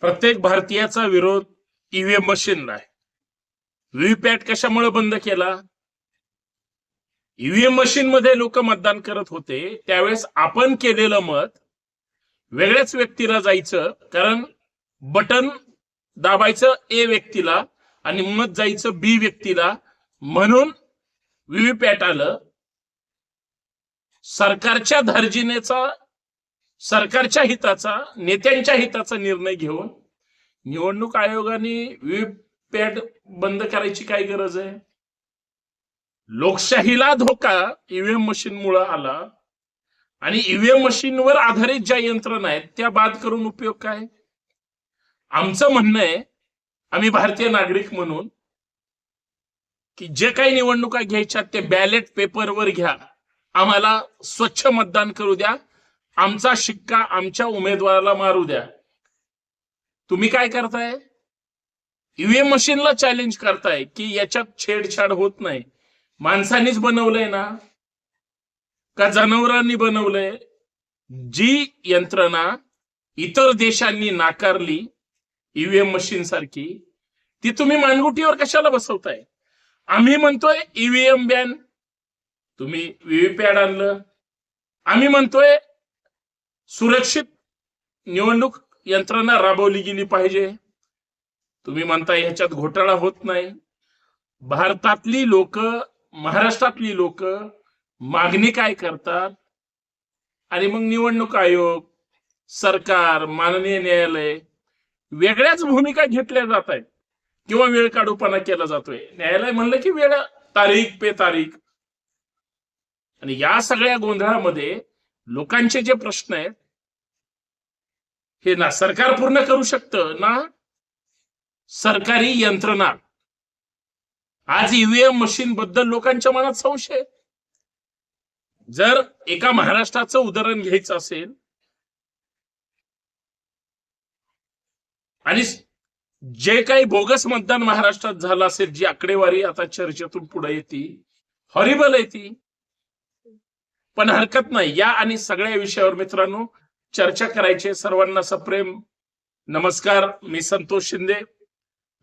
प्रत्येक भारतीयाचा विरोध ईव्हीएम मशीनला आहे. व्हीव्हीपॅट कशामुळे बंद केला? ईव्हीएम मशीन मध्ये लोक मतदान करत होते. त्यावेळेस आपण केलेलं मत वेगळ्याच व्यक्तीला जायचं कारण बटन दाबायचं ए व्यक्तीला आणि मत जायचं बी व्यक्तीला. म्हणून व्हीव्हीपॅट आलं. सरकारच्या धर्जिनेचा सरकारच्या हिताचा नेत्यांच्या हिताचा निर्णय घेऊन निवडणूक आयोगाने व्हीव्हीपॅट बंद करायची काय गरज आहे? लोकशाहीला धोका ईव्हीएम मशीन मुळे आला. आणि ईव्हीएम मशीनवर आधारित ज्या यंत्रणा आहेत त्या बाद करून उपयोग काय? आमचं म्हणणं आहे आम्ही भारतीय नागरिक म्हणून की जे काही निवडणुका घ्यायच्या ते बॅलेट पेपरवर घ्या. आम्हाला स्वच्छ मतदान करू द्या. आमचा शिक्का आमच्या उमेदवाराला मारू द्या. तुम्ही काय करताय? ईव्हीएम मशीनला चॅलेंज करताय की याच्यात छेडछाड होत नाही. माणसांनीच बनवलंय ना? का जनावरांनी बनवलंय? जी यंत्रणा इतर देशांनी नाकारली ईव्हीएम मशीन सारखी ती तुम्ही मानगुटीवर कशाला बसवताय? आम्ही म्हणतोय ईव्हीएम बॅन तुम्ही व्हीव्हीपॅड आणलं. आम्ही म्हणतोय सुरक्षित निवडणूक यंत्रणा राबवली गेली पाहिजे. तुम्ही म्हणताय ह्याच्यात घोटाळा होत नाही. भारतातली लोक महाराष्ट्रातली लोक मागणी काय करतात? आणि मग निवडणूक आयोग सरकार माननीय न्यायालय वेगळ्याच भूमिका घेतल्या जात आहेत. किंवा वेळ काढूपणा केला जातोय. न्यायालय म्हणलं की वेळ तारीख पे तारीख आणि या सगळ्या गोंधळामध्ये लोकांचे जे प्रश्न आहेत हे ना सरकार पूर्ण करू शकतं ना? सरकारी यंत्रणा. आज ईव्हीएम मशीन बद्दल लोकांच्या मनात संशय. जर एका महाराष्ट्राचं उदाहरण घ्यायचं असेल आणि जे काही बोगस मतदान महाराष्ट्रात झालं असेल जी आकडेवारी आता चर्चेतून पुढे येते हॉरिबल येते पण हरकत नाही. या आणि सगळ्या विषयावर मित्रांनो चर्चा करायची सर्वांना सप्रेम नमस्कार. मी संतोष शिंदे.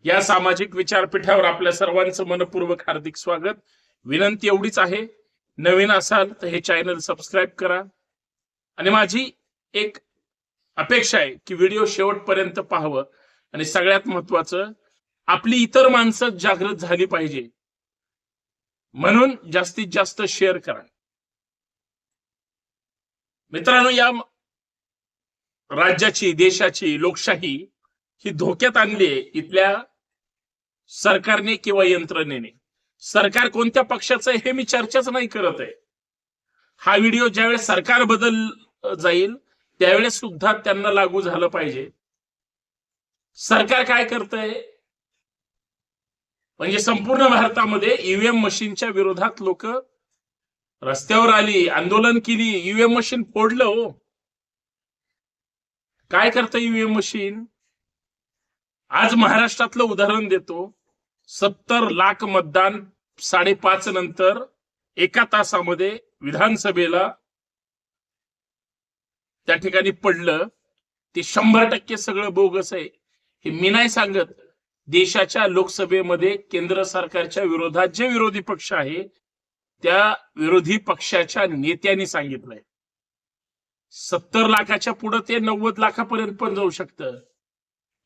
या सामाजिक विचारपीठावर आपल्या सर्वांचं मनपूर्वक हार्दिक स्वागत. विनंती एवढीच आहे नवीन असाल तर हे चॅनल सबस्क्राईब करा. आणि माझी एक अपेक्षा आहे की व्हिडिओ शेवटपर्यंत पाहावं. आणि सगळ्यात महत्वाचं आपली इतर माणसं जागृत झाली पाहिजे. म्हणून जास्तीत जास्त शेअर करा. मित्रांनो या राज्याची देशाची लोकशाही ही धोक्यात आणली आहे इथल्या सरकारने किंवा यंत्रणेने. सरकार कोणत्या पक्षाचं हे मी चर्चाच नाही करत आहे. हा व्हिडिओ ज्यावेळेस सरकार बदल जाईल त्यावेळेस सुद्धा त्यांना लागू झालं पाहिजे. सरकार काय करतंय? म्हणजे संपूर्ण भारतामध्ये ईव्हीएम मशीनच्या विरोधात लोक रस्त्यावर आली आंदोलन केली ईव्हीएम मशीन फोडलं हो. काय करतं ईव्हीएम मशीन? आज महाराष्ट्रातलं उदाहरण देतो. सत्तर लाख मतदान साडेपाच नंतर एका तासामध्ये विधानसभेला त्या ठिकाणी पडलं. ते शंभर टक्के सगळं बोगस आहे. हे मी नाही सांगत. देशाच्या लोकसभेमध्ये केंद्र सरकारच्या विरोधात जे विरोधी पक्ष आहे त्या विरोधी पक्षाच्या नेत्यांनी सांगितलंय. सत्तर लाखाच्या पुढे ते नव्वद लाखापर्यंत पण जाऊ शकतं.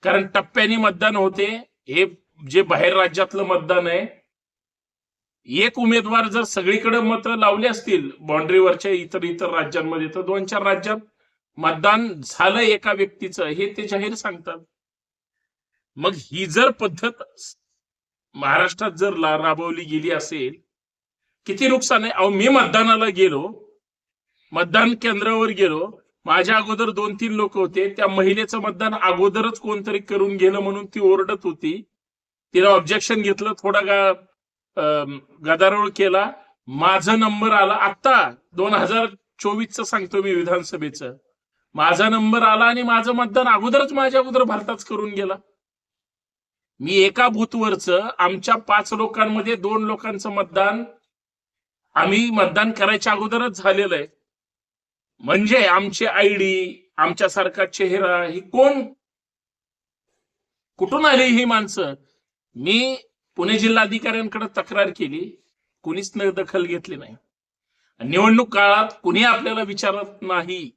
कारण टप्प्याने मतदान होते. हे जे बाहेर राज्यातलं मतदान आहे एक उमेदवार जर सगळीकडे मत लावले असतील बाउंड्रीवरच्या इतर इतर राज्यांमध्ये तर दोन चार राज्यात मतदान झालं एका व्यक्तीचं हे ते जाहीर सांगतात. मग ही जर पद्धत महाराष्ट्रात जर राबवली गेली असेल किती नुकसान आहे? अहो मी मतदानाला गेलो मतदान केंद्रावर गेलो. माझ्या अगोदर दोन तीन लोक होते. त्या महिलेचं मतदान अगोदरच कोणतरी करून गेलं म्हणून ती ओरडत होती. तिला ऑब्जेक्शन घेतलं थोडा गा गदारोळ केला. माझा नंबर आला. आत्ता दोन हजार चोवीसचं सांगतो मी विधानसभेचं. माझा नंबर आला आणि माझं मतदान अगोदरच माझ्या अगोदर भारताच करून गेला. मी एका बूथवरच आमच्या पाच लोकांमध्ये दोन लोकांचं मतदान आम्ही मतदान करायच्या अगोदरच झालेलं आहे. म्हणजे आमची आयडी आमच्यासारखा चेहरा ही कोण? कुठून आली ही माणसं? मी पुणे जिल्हाधिकाऱ्यांकडे तक्रार केली कुणीच न दखल घेतली नाही. निवडणूक काळात कुणी आपल्याला विचारत नाही.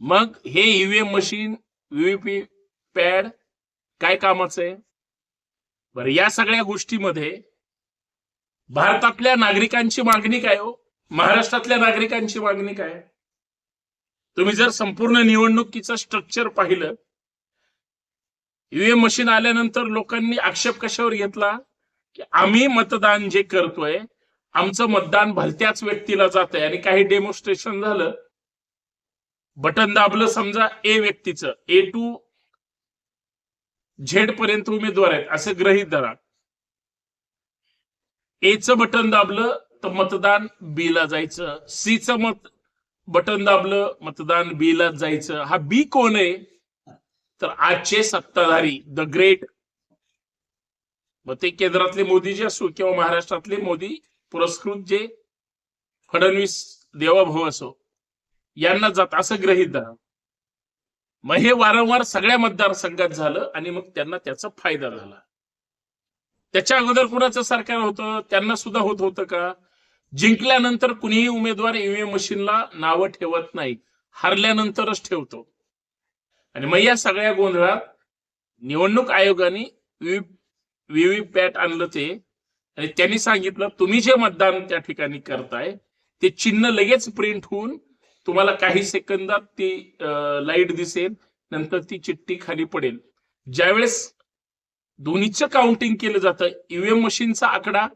मग हे ईव्हीएम मशीन व्हीव्हीपी पॅड काय कामाचं आहे? बरं या सगळ्या गोष्टीमध्ये भारतातल्या नागरिकांची मागणी काय हो? महाराष्ट्रातल्या नागरिकांची मागणी काय? तुम्ही जर संपूर्ण निवडणुकीचं स्ट्रक्चर पाहिलं UM ईव्हीएम मशीन आल्यानंतर लोकांनी आक्षेप कशावर घेतला? की आम्ही मतदान जे करतोय आमचं मतदान भलत्याच व्यक्तीला जात आहे आणि काही डेमॉन्स्ट्रेशन झालं. बटन दाबलं समजा ए व्यक्तीचं. ए टू झेड पर्यंत उमेदवार आहेत असं गृहीत धरा. एचं बटन दाबलं तर मतदान बी ला जायचं. सीचं मत बटन दाबलं मतदान बी ला जायचं. हा बी कोण आहे? तर आजचे सत्ताधारी द ग्रेट मग ते केंद्रातले मोदीजी असो किंवा महाराष्ट्रातले मोदी पुरस्कृत जे फडणवीस देवाभाऊ असो यांना जात असं गृहीत धरा. मग हे वारंवार सगळ्या मतदारसंघात झालं आणि मग त्यांना त्याचा फायदा झाला. त्याच्या अगोदर कुणाचं सरकार होतं? त्यांना सुद्धा होत होतं का? जिंकल्यानंतर कुणीही उमेदवार ईव्हीएम मशीनला नावं ठेवत नाही. हरल्यानंतरच ठेवतो. आणि मग या सगळ्या गोंधळात निवडणूक आयोगाने व्हीव्हीपॅट आणलं ते. आणि त्यांनी सांगितलं तुम्ही जे मतदान त्या ठिकाणी करताय ते चिन्ह लगेच प्रिंट होऊन तुम्हाला काही सेकंदात ती लाइट दिसेल नंतर ती चिठ्ठी खाली पडेल. ज्यावेळेस दोन्हीचं काउंटिंग केलं जातं ईव्हीएम मशीनचा आकडा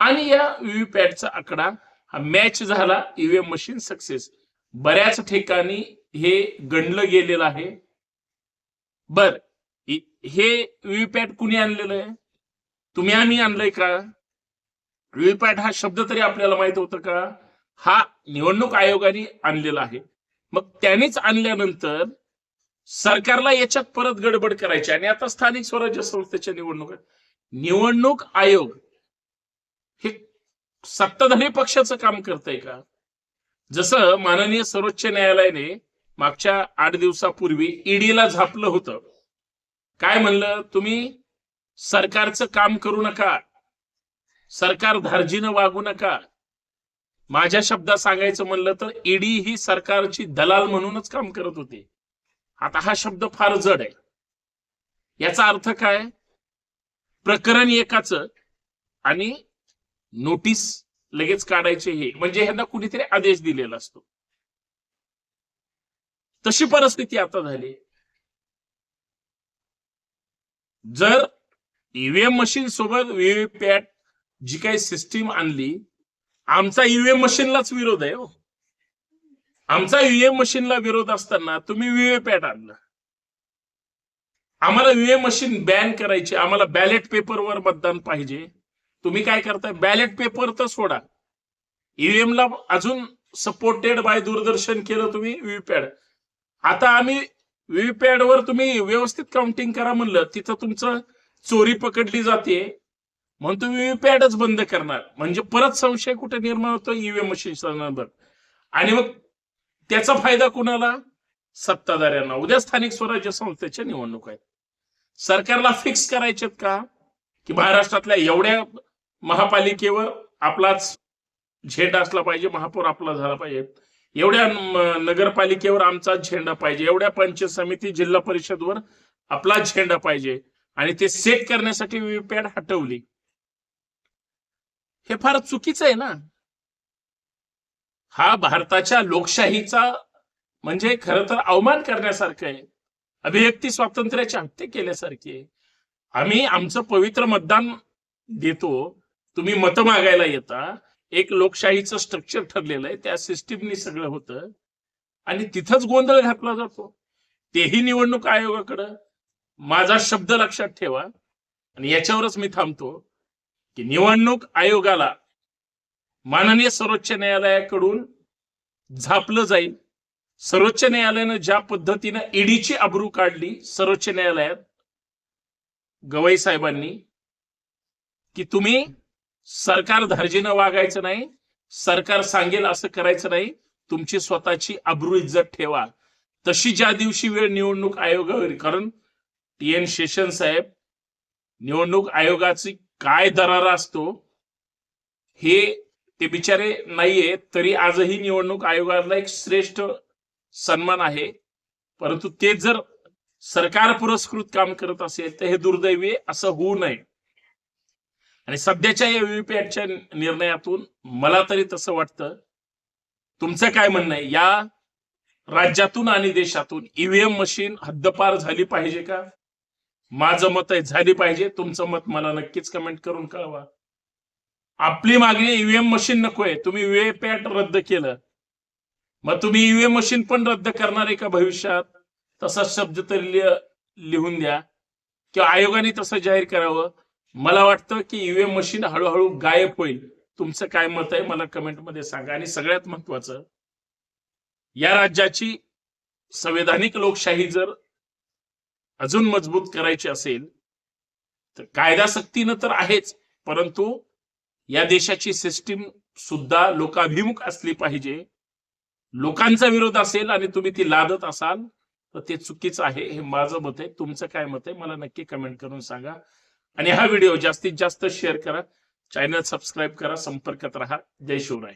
आणि या व्हीव्हीपॅटचा आकडा हा मॅच झाला ईव्हीएम मशीन सक्सेस बऱ्याच ठिकाणी हे गणलं गेलेलं आहे. बर हे व्हीव्हीपॅट कुणी आणलेलं आहे? तुम्ही आम्ही आणलंय का? व्हीव्हीपॅट हा शब्द तरी आपल्याला माहीत होतं का? हा निवडणूक आयोगाने आणलेला आहे. मग त्यानेच आणल्यानंतर सरकारला याच्यात परत गडबड करायची आणि आता स्थानिक स्वराज्य संस्थेच्या निवडणुका. निवडणूक आयोग सत्ताधारी पक्षाचं काम करतंय का? जसं माननीय सर्वोच्च न्यायालयाने मागच्या आठ दिवसापूर्वी ईडीला झापलं होतं. काय म्हणलं? तुम्ही सरकारचं काम करू नका. सरकार धार्जीनं वागू नका. माझ्या शब्दात सांगायचं म्हणलं तर ईडी ही सरकारची दलाल म्हणूनच काम करत होती. आता हा शब्द फार जड आहे. याचा अर्थ काय? प्रकरण एकाच आणि नोटीस लगेच काढायचे हे म्हणजे ह्यांना कुणीतरी आदेश दिलेला असतो. तशी परिस्थिती आता झाली. जर ईव्हीएम मशीन सोबत व्हीव्हीपॅट जी काही सिस्टीम आणली आमचा ईव्हीएम मशीनलाच विरोध आहे हो. आमचा ईव्हीएम मशीनला विरोध असताना तुम्ही व्हीव्हीपॅट आणलं. आम्हाला व्हीएम मशीन बॅन करायची आम्हाला बॅलेट पेपरवर मतदान पाहिजे. तुम्ही काय करताय? बॅलेट पेपर तर सोडा. ईव्हीएम ला अजून सपोर्टेड बाय दूरदर्शन केलं तुम्ही व्हीपॅड आता आम्ही व्हीपॅड वर तुम्ही व्यवस्थित काउंटिंग करा म्हणलं तिथं तुमचं चोरी पकडली जाते. म्हणून तुम्ही व्हीपॅडच बंद करणार. म्हणजे परत संशय कुठे निर्माण होतो ईव्हीएम मशीन आणि मग त्याचा फायदा कुणाला? सत्ताधाऱ्यांना. उद्या स्थानिक स्वराज्य संस्थेच्या निवडणूक आहेत. सरकारला फिक्स करायच्यात का? की महाराष्ट्रातल्या एवढ्या महापालिकेवर आपलाच झेंडा असला पाहिजे महापौर आपला झाला पाहिजे. एवढ्या नगरपालिकेवर आमचा झेंडा पाहिजे एवढ्या पंचायत समिती जिल्हा परिषदवर आपला झेंडा पाहिजे. आणि ते सेट करण्यासाठी व्हीपॅड हटवली. हे फार चुकीचं आहे ना. हा भारताच्या लोकशाहीचा म्हणजे खर तर अवमान करण्यासारखं आहे. अभिव्यक्ती स्वातंत्र्याची हत्या केल्यासारखी आहे. आम्ही आमचं पवित्र मतदान देतो. तुम्ही मतं मागायला येता. एक लोकशाहीचं स्ट्रक्चर ठरलेलं आहे. त्या सिस्टीमनी सगळं होतं. आणि तिथंच गोंधळ घातला जातो. तेही निवडणूक आयोगाकडं. माझा शब्द लक्षात ठेवा. आणि याच्यावरच मी थांबतो. की निवडणूक आयोगाला माननीय सर्वोच्च न्यायालयाकडून झापलं जाईल. सर्वोच्च न्यायालयानं ज्या पद्धतीनं ईडीची अब्रू काढली सर्वोच्च न्यायालयात गवई साहेबांनी की तुम्ही सरकार धर्जीनं वागायचं नाही सरकार सांगेल असं करायचं नाही तुमची स्वतःची अब्रू इज्जत ठेवा. तशी ज्या दिवशी वेळ निवडणूक आयोगावर कारण टी एन शेषन साहेब निवडणूक आयोगाची काय दरारा असतो हे ते बिचारे नाहीये तरी आजही निवडणूक आयोगाला एक श्रेष्ठ सन्मान आहे. परंतु ते जर सरकार पुरस्कृत काम करत असेल तर हे दुर्दैवी असं होऊ नये. आणि सध्याच्या या व्हीव्हीपॅटच्या निर्णयातून मला तरी तसं वाटतं तुमचं काय म्हणणं आहे? या राज्यातून आणि देशातून ईव्हीएम मशीन हद्दपार झाली पाहिजे का? माझं मत आहे झाली पाहिजे. तुमचं मत मला नक्कीच कमेंट करून कळवा. आपली मागणी ईव्हीएम मशीन नकोय तुम्ही व्हीव्हीपॅट रद्द केलं. मग तुम्ही ईव्हीएम मशीन पण रद्द करणार आहे का भविष्यात? तसा शब्द तरी लिह- लिहून द्या. किंवा आयोगाने तसं जाहीर करावं. मला वाटतं की ईव्हीएम मशीन हळूहळू गायब होईल. तुमचं काय मत आहे मला कमेंटमध्ये सांगा. आणि सगळ्यात महत्वाचं या राज्याची संवैधानिक लोकशाही जर अजून मजबूत करायची असेल तर कायदा सक्तीनं तर आहेच. परंतु या देशाची सिस्टीम सुद्धा लोकाभिमुख असली पाहिजे. लोकांचा विरोध असेल आणि तुम्ही ती लादत असाल तर ते चुकीचं आहे. हे माझं मत आहे. तुमचं काय मत आहे? मला नक्की कमेंट करून सांगा. आणि हा व्हिडिओ जास्तीत जास्त शेअर करा. चॅनल सबस्क्राईब करा संपर्कात राहा. जय शिवराय.